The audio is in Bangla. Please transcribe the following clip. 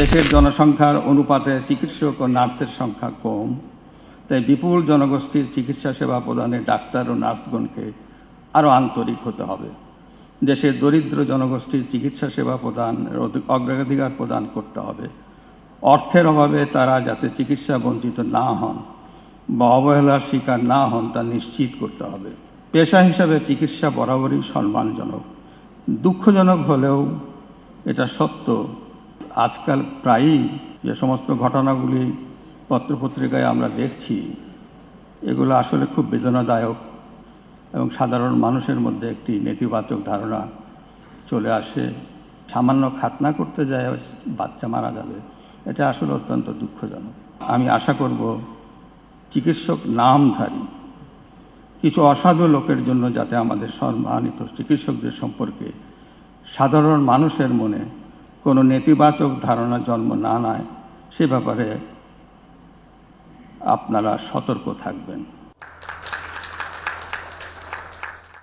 দেশের জনসংখ্যার অনুপাতে চিকিৎসক ও নার্সের সংখ্যা কম, তাই বিপুল জনগোষ্ঠীর চিকিৎসা সেবা প্রদানে ডাক্তার ও নার্সগণকে আরও আন্তরিক হতে হবে। দেশের দরিদ্র জনগোষ্ঠীর চিকিৎসা সেবা প্রদান অগ্রাধিকার প্রদান করতে হবে। অর্থের অভাবে তারা যাতে চিকিৎসা বঞ্চিত না হন বা অবহেলার শিকার না হন তা নিশ্চিত করতে হবে। পেশা হিসাবে চিকিৎসা বরাবরই সম্মানজনক। দুঃখজনক হলেও এটা সত্য আজকাল প্রায়ই যে সমস্ত ঘটনাগুলি পত্রপত্রিকায় আমরা দেখছি, এগুলো আসলে খুব বেদনাদায়ক এবং সাধারণ মানুষের মধ্যে একটি নেতিবাচক ধারণা চলে আসে। সামান্য খাতনা করতে যায় বাচ্চা মারা যাবে, এটা আসলে অত্যন্ত দুঃখজনক। আমি আশা করব চিকিৎসক নামধারী, কিছু অসাধু লোকের জন্য যাতে আমাদের সম্মানিত চিকিৎসকদের সম্পর্কে সাধারণ মানুষের মনে কোনো নেতিবাচক ধারণা জন্ম না নেয় সে ব্যাপারে আপনারা সতর্ক থাকবেন।